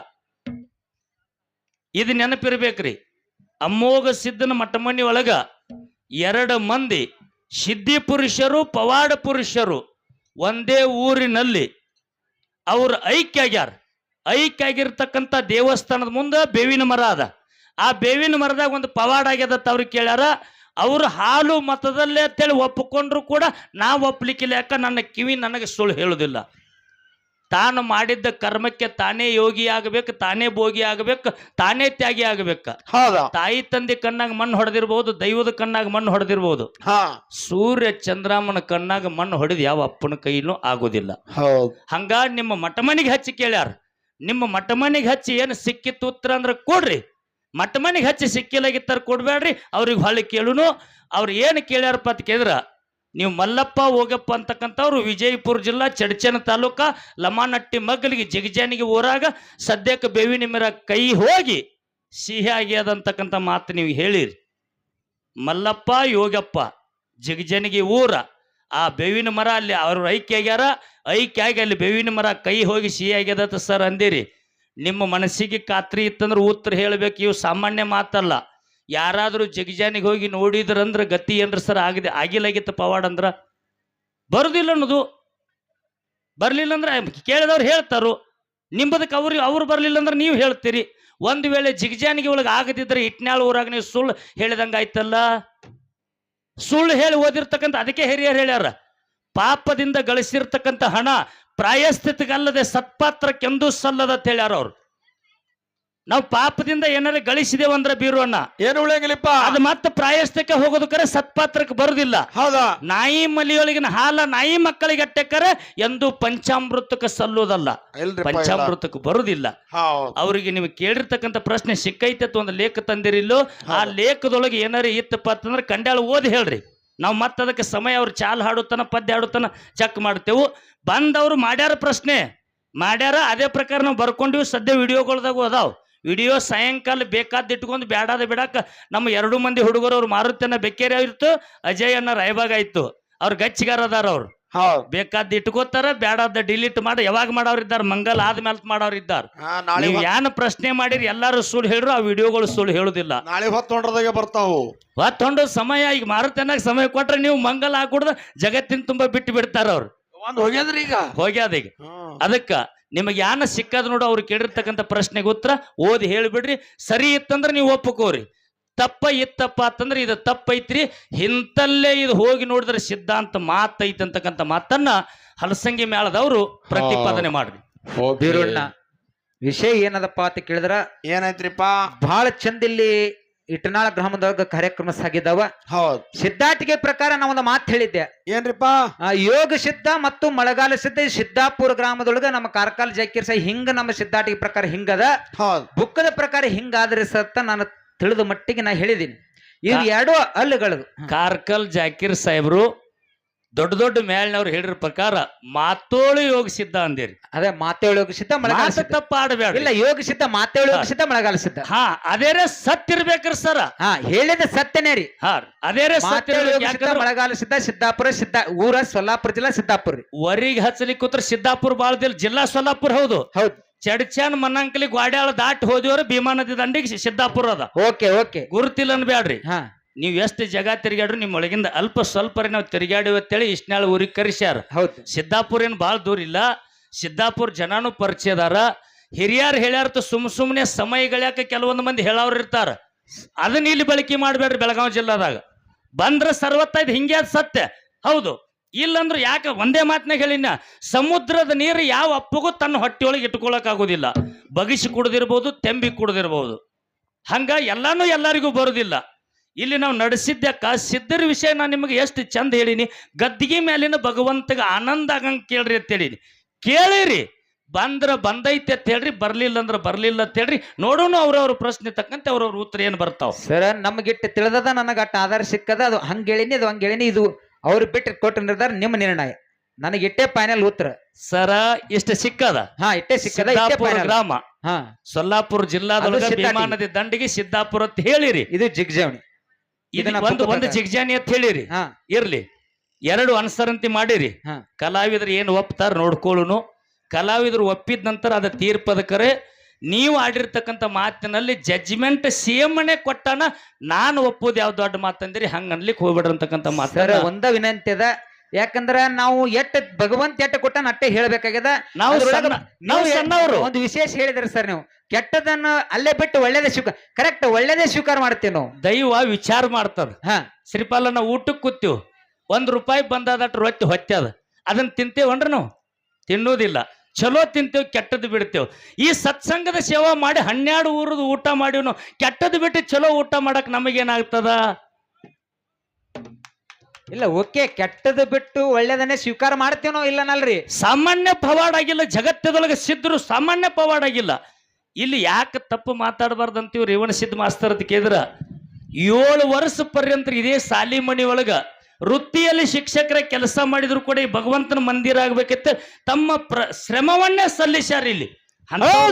ಇದು ನೆನಪಿರ್ಬೇಕ್ರಿ. ಅಮೋಘ ಸಿದ್ಧನ ಮಟ್ಟಮನಿ ಒಳಗ ಎರಡು ಮಂದಿ ಸಿದ್ಧಿ ಪುರುಷರು ಪವಾಡ ಪುರುಷರು ಒಂದೇ ಊರಿನಲ್ಲಿ ಅವ್ರು ಐಕ್ಯ ಐಕ್ಯ ಆಗಿರ್ತಕ್ಕಂಥ ದೇವಸ್ಥಾನದ ಮುಂದೆ ಬೇವಿನ ಮರ ಅದ. ಆ ಬೇವಿನ ಮರದಾಗ ಒಂದು ಪವಾಡ ಆಗ್ಯದ ಅವ್ರಿಗೆ ಕೇಳ್ಯಾರ ಅವರು ಹಾಲು ಮತದಲ್ಲೇ ಅಂತೇಳಿ ಒಪ್ಪಿಕೊಂಡ್ರು ಕೂಡ ನಾ ಒಪ್ಲಿಕ್ಕಿಲ್ಲ ಯಾಕ ನನ್ನ ಕಿವಿ ನನಗೆ ಸುಳ್ಳು ಹೇಳುದಿಲ್ಲ. ತಾನು ಮಾಡಿದ್ದ ಕರ್ಮಕ್ಕೆ ತಾನೇ ಯೋಗಿ ಆಗಬೇಕು ತಾನೇ ಭೋಗಿ ಆಗಬೇಕು ತಾನೇ ತ್ಯಾಗಿ ಆಗಬೇಕು. ತಾಯಿ ತಂದೆ ಕಣ್ಣಾಗ ಮಣ್ಣು ಹೊಡೆದಿರ್ಬಹುದು ದೈವದ ಕಣ್ಣಾಗ ಮಣ್ಣು ಹೊಡೆದಿರ್ಬಹುದು ಹಾ. ಸೂರ್ಯ ಚಂದ್ರಮ್ಮನ ಕಣ್ಣಾಗ ಮಣ್ಣು ಹೊಡೆದು ಯಾವ ಅಪ್ಪನ ಕೈಲೂ ಆಗೋದಿಲ್ಲ. ಹೌದು. ಹಂಗ ನಿಮ್ಮ ಮಟಮನಿಗೆ ಹಚ್ಚಿ ಕೇಳ್ಯಾರ. ನಿಮ್ಮ ಮಟಮನಿಗೆ ಹಚ್ಚಿ ಏನು ಸಿಕ್ಕಿತ್ತು ಉತ್ತರ ಅಂದ್ರೆ ಕೊಡ್ರಿ. ಮಟಮನಿಗೆ ಹಚ್ಚಿ ಸಿಕ್ಕಿಲ್ಲಾಗಿತ್ತಾರ ಕೊಡ್ಬೇಡ್ರಿ ಅವ್ರಿಗೆ ಹೊಳ್ಳಿ ಕೇಳುನು. ಅವ್ರು ಏನು ಕೇಳ್ಯಾರಪ್ಪ ಅಂತ ಕೇಳಿದ್ರ, ನೀವು ಮಲ್ಲಪ್ಪ ಹೋಗಪ್ಪ ಅಂತಕ್ಕಂಥವ್ರು ವಿಜಯಪುರ ಜಿಲ್ಲಾ, ಚಡ್ಚನ ತಾಲೂಕ, ಲಮಾನಟ್ಟಿ ಮಗ್ಗಲಿಗೆ, ಜಗಜಾನಿಗೆ ಊರಾಗ ಸದ್ಯಕ್ಕೆ ಬೇವಿನ ಮೇರ ಕೈ ಹೋಗಿ ಸಿಹಿ ಆಗ್ಯದಂತಕ್ಕಂಥ ಮಾತು ನೀವು ಹೇಳಿರಿ. ಮಲ್ಲಪ್ಪ, ಯೋಗಪ್ಪ, ಜಗಜನಿಗೆ ಊರ ಆ ಬೇವಿನ ಮರ ಅಲ್ಲಿ ಅವರು ಐಕ್ಯ ಆಗ್ಯಾರ ಐಕ್ಯ ಆಗಿ ಅಲ್ಲಿ ಬೇವಿನ ಮರ ಕೈ ಹೋಗಿ ಸಿಹಿ ಆಗ್ಯದ ಸರ್ ಅಂದಿರಿ. ನಿಮ್ಮ ಮನಸ್ಸಿಗೆ ಖಾತ್ರಿ ಇತ್ತಂದ್ರೆ ಉತ್ತರ ಹೇಳಬೇಕು, ಇವು ಸಾಮಾನ್ಯ ಮಾತಲ್ಲ. ಯಾರಾದರೂ ಜಗಜಾನಿಗೆ ಹೋಗಿ ನೋಡಿದ್ರಂದ್ರೆ ಗತಿ ಏನ್ರ ಸರ್ ಆಗಿದೆ ಆಗಿಲ್ಲ ಆಗಿತ್ತು ಪವಾಡ ಅಂದ್ರ? ಬರುದಿಲ್ಲ ಅನ್ನೋದು. ಬರಲಿಲ್ಲ ಅಂದ್ರೆ ಕೇಳಿದವ್ರು ಹೇಳ್ತಾರು. ನಿಂಬದಕ್ಕೆ ಅವ್ರಿಗೆ ಅವ್ರು ಬರಲಿಲ್ಲ ಅಂದ್ರೆ ನೀವು ಹೇಳ್ತೀರಿ. ಒಂದು ವೇಳೆ ಜಿಗಜಾನಿಗೆ ಒಳಗೆ ಆಗದಿದ್ರೆ ಇಟ್ನಾಳ್ ಊರಾಗ ನೀವು ಸುಳ್ಳು ಹೇಳಿದಂಗೆ ಆಯ್ತಲ್ಲ? ಸುಳ್ಳು ಹೇಳಿ ಓದಿರ್ತಕ್ಕಂಥ, ಅದಕ್ಕೆ ಹಿರಿಯರು ಹೇಳ್ಯಾರ, ಪಾಪದಿಂದ ಗಳಿಸಿರ್ತಕ್ಕಂಥ ಹಣ ಪ್ರಾಯಸ್ಥಿತಿಗಲ್ಲದೆ ಸತ್ಪಾತ್ರಕ್ಕೆಂದೂ ಸಲ್ಲದ ಅಂತ ಹೇಳ್ಯಾರ ಅವ್ರು. ನಾವು ಪಾಪದಿಂದ ಏನಾರ ಬೀರು ಬೀರುವಣ್ಣ ಏನು ಉಳಿಯಂಗಿಲ್ಲಪ್ಪ? ಅದು ಮತ್ತೆ ಪ್ರಾಯಶ್ಚಿತಕ್ಕೆ ಹೋಗೋದಕ್ಕೆ ಕರೆ ಸತ್ಪಾತ್ರಕ್ಕೆ ಬರುದಿಲ್ಲ. ಹೌದಾ? ನಾಯಿ ಮಲಿಯೊಳಗಿನ ಹಾಲ ನಾಯಿ ಮಕ್ಕಳಿಗೆ ಅಟ್ಟಕ್ಕರೆ ಎಂದು ಪಂಚಾಮೃತಕ್ಕೆ ಸಲ್ಲುವುದಲ್ಲ. ಇಲ್ರಿ ಪಂಚಾಮೃತಕ್ಕೆ ಬರುದಿಲ್ಲ. ಅವ್ರಿಗೆ ನೀವು ಕೇಳಿರ್ತಕ್ಕಂಥ ಪ್ರಶ್ನೆ ಸಿಕ್ಕೈತೆ ಒಂದು ಲೇಖ ತಂದಿರಿಲ್ಲೋ ಆ ಲೇಖದೊಳಗೆ ಏನಾರ ಇತ್ತಪ್ಪ ಅಂತಂದ್ರೆ ಕಂಡ್ಯಾಳ ಓದಿ ಹೇಳ್ರಿ. ನಾವು ಮತ್ತೆ ಅದಕ್ಕೆ ಸಮಯ ಅವ್ರು ಚಾಲ್ ಹಾಡುತ್ತಾನ ಪದ್ಯ ಹಾಡುತ್ತಾನ ಚೆಕ್ ಮಾಡ್ತೇವು. ಬಂದವರು ಮಾಡ್ಯಾರ ಪ್ರಶ್ನೆ. ಮಾಡ್ಯಾರ ಅದೇ ಪ್ರಕಾರ ನಾವು ಬರ್ಕೊಂಡಿವಿ ಸದ್ಯ ವಿಡಿಯೋಗಳ್ದಾಗೂ ಅದಾವ. ವಿಡಿಯೋ ಸಾಯಂಕಾಲ ಬೇಕಾದ ಇಟ್ಕೊಂಡು ಬೇಡಾದ ಬಿಡಾಕ ನಮ್ಮ ಎರಡು ಮಂದಿ ಹುಡುಗರು ಅವ್ರು ಮಾರುತನ ಬೆಕ್ಕೇರಿ ಇತ್ತು ಅಜಯ್ ಅನ್ನ ರಾಯಬಾಗ ಆಯ್ತು. ಅವ್ರು ಗಚ್ಚಿಗಾರ ಅದಾರ ಅವ್ರು. ಬೇಕಾದ ಇಟ್ಕೋತಾರ ಬೇಡಾದ ಡಿಲೀಟ್ ಮಾಡಿ ಯಾವಾಗ ಮಾಡೋರು ಇದ್ದಾರ ಮಂಗಲ್ ಆದ್ಮೇಲೆ ಮಾಡೋರು ಇದ್ದಾರ. ನೀವು ಯಾನ ಪ್ರಶ್ನೆ ಮಾಡಿರಿ ಎಲ್ಲಾರು ಸುಳ್ಳು ಹೇಳ್ರು ಆ ವಿಡಿಯೋಗಳು ಸುಳ್ಳು ಹೇಳುದಿಲ್ಲ. ನಾಳೆ ಹೊತ್ತೊಂಡ್ರದಾಗೆ ಬರ್ತಾವು. ಹೊತ್ತೊಂಡು ಸಮಯ ಈಗ ಮಾರುತನಾಗ ಸಮಯ ಕೊಟ್ರೆ ನೀವು ಮಂಗಲ್ ಹಾಕೊಡ್ದ ಜಗತ್ತಿನ ತುಂಬಾ ಬಿಟ್ಟು ಬಿಡ್ತಾರ ಅವ್ರು. ಹೋಗ್ಯಾದ್ರಿ ಈಗ. ಹೋಗ್ಯಾದ ಈಗ. ಅದಕ್ಕ ನಿಮಗೆ ಯಾನ ಸಿಕ್ಕದ ನೋಡು ಅವ್ರು ಕೇಳಿರ್ತಕ್ಕಂಥ ಪ್ರಶ್ನೆಗೆ ಉತ್ತರ ಓದಿ ಹೇಳಿಬಿಡ್ರಿ. ಸರಿ ಇತ್ತಂದ್ರೆ ನೀವು ಒಪ್ಪಕೋರಿ ತಪ್ಪ ಇತ್ತಪ್ಪ ಅಂತಂದ್ರೆ ಇದು ತಪ್ಪೈತ್ರಿ. ಇಂತಲ್ಲೇ ಇದು ಹೋಗಿ ನೋಡಿದ್ರೆ ಸಿದ್ಧಾಂತ ಮಾತೈತಿ ಅಂತಕ್ಕಂಥ ಮಾತನ್ನ ಹಲಸಂಗಿ ಮೇಳದವರು ಪ್ರತಿಪಾದನೆ ಮಾಡ್ರಿ. ಬೀರಣ್ಣ ವಿಷಯ ಏನದಪ್ಪ ಅಂತ ಕೇಳಿದ್ರ? ಏನಾಯ್ತ್ರಿಪ್ಪ? ಬಹಳ ಚಂದ ಇಲ್ಲಿ ಇಟನಾಳ ಗ್ರಾಮದೊಳಗ ಕಾರ್ಯಕ್ರಮ ಸಾಗಿದವ ಹೌದು. ಸಿದ್ಧಾಟಿಗೆ ಪ್ರಕಾರ ನಾ ಒಂದು ಮಾತು ಹೇಳಿದ್ದೆ. ಏನ್ರಿಪ್ಪ ಆ, ಯೋಗ ಸಿದ್ಧ ಮತ್ತು ಮಳೆಗಾಲ ಸಿದ್ಧ ಈ ಸಿದ್ದಾಪುರ ಗ್ರಾಮದೊಳಗ ನಮ್ಮ ಕಾರ್ಕಾಲ್ ಜಾಕಿರ್ ಸಾಹಿ ಹಿಂಗ ನಮ್ಮ ಸಿದ್ಧಾಟಿಗೆ ಪ್ರಕಾರ ಹಿಂಗದ. ಹೌದು. ಬುಕ್ಕದ ಪ್ರಕಾರ ಹಿಂಗಾದ್ರೆ ಸತ್ತ ನಾನು ತಿಳಿದ ಮಟ್ಟಿಗೆ ನಾ ಹೇಳಿದೀನಿ. ಇವು ಎರಡು ಅಲ್ಲಿಗಳು ಕಾರ್ಕಲ್ ಜಾಕಿರ್ ಸಾಹೇಬ್ರು ದೊಡ್ಡ ದೊಡ್ಡ ಮೇಲಿನವ್ರು ಹೇಳಿರ ಪ್ರಕಾರ ಮಾತೋಳು ಯೋಗ ಸಿದ್ಧ ಅಂದಿರಿ. ಅದೇ ಮಾತೇಳು ಯೋಗ ಸಿದ್ಧ ಮಳೆಗಾಲ ಮಾತ ಸಿದ್ಧ ತಪ್ಪ ಆಡಬೇಡ ಇಲ್ಲ ಯೋಗ ಸಿದ್ಧ ಮಾತೇಳು ಯೋಗ ಸಿದ್ಧ ಮಳೆಗಾಲ ಸಿದ್ಧ ಹಾ ಅದೇ ಸತ್ಯ ಇರ್ಬೇಕ್ರಿ ಸರ. ಹಾ ಹೇಳಿದ ಸತ್ಯನೇ ರೀ. ಹಾ ಅದೇ ಮಾತೇಳು ಯೋಗ ಸಿದ್ಧ ಮಳೆಗಾಲ ಸಿದ್ಧ ಸಿದ್ದಾಪುರ ಸಿದ್ಧ ಊರ ಸೊಲ್ಲಾಪುರ ಜಿಲ್ಲಾ ಸಿದ್ದಾಪುರ ರೀ. ವರಿಗೆ ಹಚ್ಚಲಿಕ್ಕೆ ಕೂತ್ರ ಸಿದ್ದಾಪುರ ಬಾಳದಿಲ್ಲ ಜಿಲ್ಲಾ ಸೊಲ್ಲಾಪುರ ಹೌದು. ಹೌದು. ಚಡ್ಚಾನ್ ಮನ್ನಂಕಲಿ ಗ್ವಾಡ್ಯಾಳ ದಾಟ್ ಹೋದಿವ್ರ ಭೀಮಾ ನದಿ ದಂಡಿಗೆ ಸಿದ್ದಾಪುರ ಅದ. Okay okay. ಗುರುತಿಲ್ಲ ಅನ್ಬ್ಯಾಡ್ರಿ ಹಾ. ನೀವು ಎಷ್ಟು ಜಗ ತಿರುಗಾಡ್ರು ನಿಮ್ಮ ಒಳಗಿಂದ ಅಲ್ಪ ಸ್ವಲ್ಪ ನಾವು ತಿರುಗಾಡಿವಿ ಅಂತೇಳಿ ಇಷ್ಟನಾಳ ಊರಿಗೆ ಕರೆಸ್ಯಾರ. ಹೌದು. ಸಿದ್ದಾಪುರ ಏನು ಭಾಳ ದೂರ ಇಲ್ಲ. ಸಿದ್ದಾಪುರ ಜನನೂ ಪರಿಚಯದಾರ ಹಿರಿಯರು ಹೇಳ್ಯಾರ್ತ ಸುಮ್ ಸುಮ್ಮನೆ ಸಮಯಗಳ್ಯಾಕ ಕೆಲವೊಂದು ಮಂದಿ ಹೇಳವ್ರು ಇರ್ತಾರ. ಅದನ್ನ ಇಲ್ಲಿ ಬಳಕೆ ಮಾಡಬೇಡ್ರಿ ಬೆಳಗಾವಿ ಜಿಲ್ಲಾದಾಗ. ಬಂದ್ರ ಸರ್ವತ್ತೈದು ಹಿಂಗೆ ಅದು ಸತ್ಯ. ಹೌದು. ಇಲ್ಲಂದ್ರೆ ಯಾಕೆ ಒಂದೇ ಮಾತನಾಗ ಹೇಳಿನ? ಸಮುದ್ರದ ನೀರು ಯಾವ ಅಪ್ಪಗೂ ತನ್ನ ಹೊಟ್ಟೆಯೊಳಗೆ ಇಟ್ಕೊಳಕ್ ಆಗೋದಿಲ್ಲ. ಬಗಿಸಿ ಕುಡ್ದಿರ್ಬೋದು ತೆಂಬಿ ಕುಡ್ದಿರ್ಬೋದು. ಹಂಗ ಎಲ್ಲಾನು ಎಲ್ಲರಿಗೂ ಬರುದಿಲ್ಲ. ಇಲ್ಲಿ ನಾವು ನಡೆಸಿದ್ದಕ್ಕ ಸಿದ್ಧರ ವಿಷಯ ನಾನು ನಿಮಗೆ ಎಷ್ಟು ಚಂದ ಹೇಳಿನಿ. ಗದ್ದಿಗೆ ಮೇಲಿನ ಭಗವಂತಗ ಆನಂದ ಆಗಂಗ್ ಕೇಳ್ರಿ ಅಂತ ಹೇಳಿನಿ. ಕೇಳಿರಿ. ಬಂದ್ರ ಬಂದೈತೆ ಅಂತ ಹೇಳ್ರಿ ಬರ್ಲಿಲ್ಲ ಅಂದ್ರ ಬರ್ಲಿಲ್ಲ ಅಂತ ಹೇಳ್ರಿ. ನೋಡೋಣ ಅವ್ರವ್ರ ಪ್ರಶ್ನೆ ತಕ್ಕಂತೆ ಅವ್ರವ್ರ ಉತ್ತರ ಏನ್ ಬರ್ತಾವ. ಸರ ನಮ್ಗಿಟ್ಟು ತಿಳಿದದ ನನಗೆ ಅಟ್ಟ ಆಧಾರ ಸಿಕ್ಕದ ಅದು ಹಂಗ ಹೇಳಿನಿ ಅದು ಹಂಗೇಳಿನಿ ಇದು ಅವ್ರು ಬಿಟ್ಟು ಕೊಟ್ಟು ನಿರ್ಧಾರ ನಿಮ್ಮ ನಿರ್ಣಯ. ನನಗೆ ಇಟ್ಟೆ ಫೈನಲ್ ಉತ್ತರ. ಸರ ಇಷ್ಟ ಸಿಕ್ಕದ? ಹಾ ಇಟ್ಟೆ ಸಿಕ್ಕದ ಇಟ್ಟೆ ಸಿದ್ದಾಪುರ ಫೈನಲ್ ಗ್ರಾಮ. ಹಾ. ಸೊಲ್ಲಾಪುರ ಜಿಲ್ಲಾದೊಳಗ ಅದು ಸಿದ್ದಾಟಿ. ಭೀಮಾ ದಂಡಿಗೆ ಸಿದ್ದಾಪುರ ಅಂತ ಹೇಳಿರಿ. ಇದು ಜಿಗ್ಜಾವಣಿ. ಇದನ್ನ ಒಂದು ಒಂದು. ಜಿಗ್ಜಾನಿ ಅಂತ ಹೇಳಿರಿ. ಹಾ. ಇರ್ಲಿ. ಎರಡು ಅನುಸರಂತಿ ಮಾಡಿರಿ. ಹಾ. ಕಲಾವಿದರು ಏನು ಒಪ್ತಾರ ನೋಡ್ಕೊಳ್ಳುನು. ಕಲಾವಿದರು ಒಪ್ಪಿದ ನಂತರ ಅದ ತೀರ್ಪದ ಕರೆ ನೀವು ಆಡಿರ್ತಕ್ಕಂಥ ಮಾತಿನಲ್ಲಿ ಜಡ್ಜ್ಮೆಂಟ್ ಸೇಮನೆ ಕೊಟ್ಟಾನ ನಾನು ಒಪ್ಪೋದು ಯಾವ ದೊಡ್ಡ ಮಾತಂದಿರಿ ಹಂಗ ಅನ್ಲಿಕ್ಕೆ ಹೋಗ್ಬೇಡ್ರಿ ಅಂತಕ್ಕಂಥ ಸರ್ ಒಂದ ವಿನಂತಿ ಅದ. ಯಾಕಂದ್ರ ನಾವು ಎಟ್ಟ ಭಗವಂತ ಎಟ್ಟ ಕೊಟ್ಟ ಅಟ್ಟೆ ಹೇಳ್ಬೇಕಾಗ್ಯದ. ನಾವು ಅದ್ರೊಳಗ ಸಣ್ಣ ನಾವು ನೀವು ಸಣ್ಣವರು. ಒಂದು ವಿಶೇಷ ಹೇಳಿದ್ರಿ ಸರ್ ನೀವು. ಕೆಟ್ಟದನ್ನ ಅಲ್ಲೇ ಬಿಟ್ಟು ಒಳ್ಳೇದೇ ಸ್ವೀಕಾರ ಕರೆಕ್ಟ್ ಒಳ್ಳೇದೇ ಸ್ವೀಕಾರ ಮಾಡ್ತೀವಿ ನಾವು. ದೈವ ವಿಚಾರ ಮಾಡ್ತದ. ಹ. ಶ್ರೀಪಾಲ ನಾವು ಊಟಕ್ಕೆ ಕೂತೀವಿ. ಒಂದ್ ರೂಪಾಯಿ ಬಂದಾದಟ್ಟು ರೊಟ್ಟಿ ಹೊತ್ತದ ಅದನ್ನ ತಿಂತೇವನ್ರಿ ನಾವು. ತಿನ್ನೋದಿಲ್ಲ. ಚಲೋ ತಿಂತೇವೆ ಕೆಟ್ಟದ್ದು ಬಿಡ್ತೇವೆ. ಈ ಸತ್ಸಂಗದ ಸೇವಾ ಮಾಡಿ ಹನ್ನೆರಡು ಊರದ ಊಟ ಮಾಡಿವ್ ನಾವು. ಕೆಟ್ಟದ್ದು ಬಿಟ್ಟು ಚಲೋ ಊಟ ಮಾಡಕ್ ನಮಗೇನಾಗ್ತದ? ಇಲ್ಲ ಓಕೆ ಕೆಟ್ಟದ ಬಿಟ್ಟು ಒಳ್ಳೇದನ್ನೇ ಸ್ವೀಕಾರ ಮಾಡ್ತೀವಿ ನಾವು ಇಲ್ಲನಲ್ರಿ? ಸಾಮಾನ್ಯ ಪವಾಡ್ ಆಗಿಲ್ಲ ಜಗತ್ತದೊಳಗೆ ಸಿದ್ಧರು ಸಾಮಾನ್ಯ ಪವಾಡ್ ಆಗಿಲ್ಲ ಇಲ್ಲಿ ಯಾಕೆ ತಪ್ಪು ಮಾತಾಡಬಾರ್ದಂತೀವಿ ರೇವಣ ಸಿದ್ಧ ಮಾಸ್ತರ್ ಅಂತ ಕೇಳಿದ್ರ? ಏಳು ವರ್ಷ ಪರ್ಯಂತ ಇದೇ ಸಾಲಿ ಮನಿ ಒಳಗ ವೃತ್ತಿಯಲ್ಲಿ ಶಿಕ್ಷಕರ ಕೆಲಸ ಮಾಡಿದ್ರು ಕೂಡ ಈ ಭಗವಂತನ ಮಂದಿರ ಆಗ್ಬೇಕಂತ ತಮ್ಮ ಪ್ರ ಶ್ರಮವನ್ನೇ ಸಲ್ಲಿಸ್ಯಾರ ಇಲ್ಲಿ.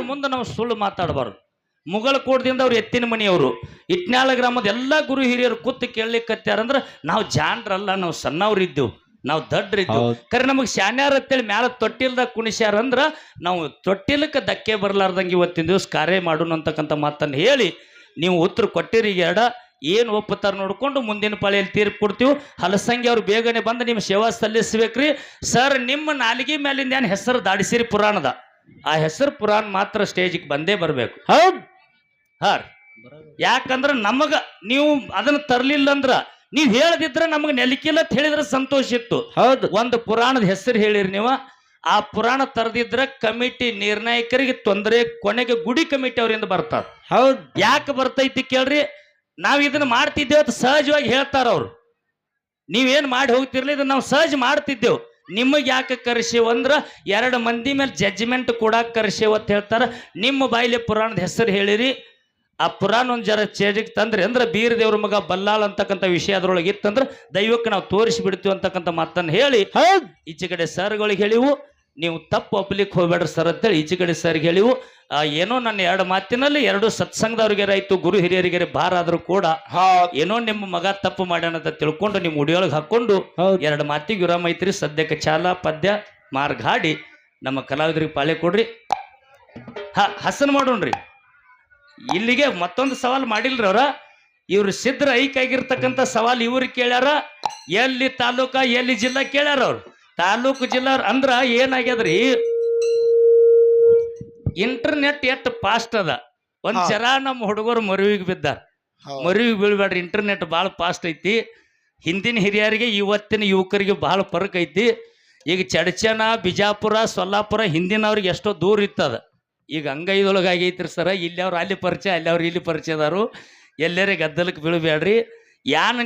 ಮುಂದೆ ನಾವು ಸುಳ್ಳು ಮಾತಾಡಬಾರ್ದು. ಮುಗಳ ಕೋಟದಿಂದ ಅವ್ರು ಎತ್ತಿನ ಮನೆಯವರು. ಇಟ್ನಾಳ ಗ್ರಾಮದ ಎಲ್ಲ ಗುರು ಹಿರಿಯರು ಕೂತು ಕೇಳಲಿಕ್ಕತ್ಯಾರಂದ್ರ ನಾವು ಜಾನ್ರಲ್ಲ ನಾವು ಸಣ್ಣವ್ರು ಇದ್ದೇವು ನಾವು ದಡ್ರಿದ್ದೆವು. ಕರೆ ನಮಗೆ ಶಾನ್ಯಾರ ಅಂತೇಳಿ ಮ್ಯಾಲ ತೊಟ್ಟಿಲ್ದಾಗ ಕುಣಿಸ್ಯಾರ ಅಂದ್ರೆ ನಾವು ತೊಟ್ಟಿಲಕ್ಕೆ ಧಕ್ಕೆ ಬರಲಾರ್ದಂಗೆ ಇವತ್ತಿನ ದಿವಸ ಕಾರ್ಯ ಮಾಡೋಣ ಅಂತಕ್ಕಂಥ ಮಾತನ್ನು ಹೇಳಿ ನೀವು ಉತ್ತರ ಕೊಟ್ಟಿರಿ ಎಡ ಏನು ಒಪ್ಪುತ್ತಾರೆ ನೋಡ್ಕೊಂಡು ಮುಂದಿನ ಪಾಳಿಯಲ್ಲಿ ತೀರ್ಪು ಕೊಡ್ತೀವಿ. ಹಲಸಂಗಿ ಅವ್ರು ಬೇಗನೆ ಬಂದು ನಿಮ್ಮ ಸೇವಾ ಸಲ್ಲಿಸ್ಬೇಕ್ರಿ. ಸರ್ ನಿಮ್ಮ ನಾಲಿಗೆ ಮೇಲಿಂದ ಏನು ಹೆಸರು ದಾಡಿಸಿರಿ ಪುರಾಣದ? ಆ ಹೆಸರು ಪುರಾಣ ಮಾತ್ರ ಸ್ಟೇಜಿಗೆ ಬಂದೇ ಬರಬೇಕು. ಹೌದ್. ಹಾ. ಯಾಕಂದ್ರ ನಮಗ ನೀವು ಅದನ್ನ ತರ್ಲಿಲ್ಲ ಅಂದ್ರ ನೀವ್ ಹೇಳದಿದ್ರ ನಮಗ್ ನೆಲಕಿಲ್ಲ ಅಂತ ಹೇಳಿದ್ರೆ ಸಂತೋಷ ಇತ್ತು. ಹೌದು. ಒಂದು ಪುರಾಣದ ಹೆಸರು ಹೇಳಿರಿ ನೀವು. ಆ ಪುರಾಣ ತರದಿದ್ರ ಕಮಿಟಿ ನಿರ್ಣಾಯಕರಿಗೆ ತೊಂದರೆ ಕೊನೆಗೆ ಗುಡಿ ಕಮಿಟಿ ಅವರಿಂದ ಬರ್ತಾರ. ಹೌದ್. ಯಾಕೆ ಬರ್ತೈತಿ ಕೇಳ್ರಿ ನಾವ್ ಇದನ್ನ ಮಾಡ್ತಿದ್ದೇವೆ ಅಂತ ಸಹಜವಾಗಿ ಹೇಳ್ತಾರ ಅವ್ರು. ನೀವೇನ್ ಮಾಡಿ ಹೋಗ್ತಿರ್ಲಿ ಇದನ್ನ ನಾವು ಸಹಜ ಮಾಡ್ತಿದ್ದೇವೆ. ನಿಮಗೆ ಯಾಕೆ ಕರೆಸೇವ್ ಅಂದ್ರ ಎರಡು ಮಂದಿ ಮೇಲೆ ಜಡ್ಜ್ಮೆಂಟ್ ಕೂಡ ಕರೆಸೇವ್ ಅಂತ ಹೇಳ್ತಾರ. ನಿಮ್ಮ ಬಾಯಿಲೆ ಪುರಾಣದ ಹೆಸರು ಹೇಳಿರಿ. ಆ ಪುರಾಣ ಒಂದು ಜರ ಚೇಜಿಗೆ ತಂದ್ರೆ ಅಂದ್ರೆ ಬೀರ್ ದೇವ್ರ ಮಗ ಬಲ್ಲಾಳ್ ಅಂತಕ್ಕಂಥ ವಿಷಯ ಅದ್ರೊಳಗೆ ಇತ್ತಂದ್ರೆ ದೈವಕ್ಕೆ ನಾವು ತೋರಿಸಿ ಬಿಡ್ತೀವಿ ಅಂತಕ್ಕಂಥ ಮಾತನ್ನು ಹೇಳಿ ಈಚೆ ಕಡೆ ಸರ್ಗಳಿಗೆ ಹೇಳಿವು ನೀವು ತಪ್ಪು ಒಪ್ಪಲಿಕ್ಕೆ ಹೋಗ್ಬೇಡ್ರಿ ಸರ್ ಅಂತೇಳಿ ಈಚೆ ಕಡೆ ಸರ್ಗೆ ಹೇಳಿವು. ಏನೋ ನನ್ನ ಎರಡು ಮಾತಿನಲ್ಲಿ ಎರಡು ಸತ್ಸಂಗದವ್ರಿಗೆ ಆಯ್ತು ಗುರು ಹಿರಿಯರಿಗೆ ಭಾರ ಆದ್ರೂ ಕೂಡ ಏನೋ ನಿಮ್ಮ ಮಗ ತಪ್ಪು ಮಾಡ್ಯಾನ ಅಂತ ತಿಳ್ಕೊಂಡು ನಿಮ್ಮ ಉಡಿಯೊಳಗೆ ಹಾಕೊಂಡು ಎರಡು ಮಾತಿಗೆ ವಿರಾಮ ಐತ್ರಿ. ಸದ್ಯಕ್ಕೆ ಚಾಲ ಪದ್ಯ ಮಾರ್ಗ ಹಾಡಿ ನಮ್ಮ ಕಲಾವಿದರಿಗೆ ಪಾಳೆ ಕೊಡ್ರಿ. ಹಾ ಹಸನ್ ಮಾಡೋಣ್ರಿ. ಇಲ್ಲಿಗೆ ಮತ್ತೊಂದು ಸವಾಲ್ ಮಾಡಿಲ್ರಿ ಅವ್ರ? ಇವ್ರು ಸಿದ್ಧ ಐಕಾಗಿರ್ತಕ್ಕಂಥ ಸವಾಲ್ ಇವ್ರು ಕೇಳ್ಯಾರ ಎಲ್ಲಿ ತಾಲೂಕ ಎಲ್ಲಿ ಜಿಲ್ಲಾ ಕೇಳ್ಯಾರ ಅವ್ರು? ತಾಲೂಕು ಜಿಲ್ಲಾ ಅಂದ್ರ ಏನಾಗ್ಯದ್ರಿ? ಇಂಟರ್ನೆಟ್ ಎಷ್ಟು ಫಾಸ್ಟ್ ಅದ. ಒಂದ್. ಜರ ನಮ್ಮ ಹುಡುಗರು ಮರುವಿಗೆ ಬಿದ್ದಾರ. ಹೌದ್. ಮರುವಿಗೆ ಬೀಳ್ಬೇಡ್ರಿ ಇಂಟರ್ನೆಟ್ ಭಾಳ ಫಾಸ್ಟ್ ಐತಿ. ಹಿಂದಿನ ಹಿರಿಯರಿಗೆ ಇವತ್ತಿನ ಯುವಕರಿಗೆ ಭಾಳ ಫರಕ್ ಐತಿ. ಈಗ ಚಡಚನ ಬಿಜಾಪುರ ಸೊಲ್ಲಾಪುರ ಹಿಂದಿನವ್ರಿಗೆ ಎಷ್ಟೋ ದೂರ ಇತ್ತದ. ಈಗ ಅಂಗೈದೊಳಗೆ ಆಗೈತ್ರಿ ಸರ. ಇಲ್ಲಿ ಅವ್ರು ಅಲ್ಲಿ ಪರಿಚಯ, ಅಲ್ಲಿ ಅವ್ರು ಇಲ್ಲಿ ಪರಿಚಯದಾರು ಎಲ್ಲರೇ ಗದ್ದಲಕ್ಕೆ ಬೀಳಬೇಡ್ರಿ. ಯಾನ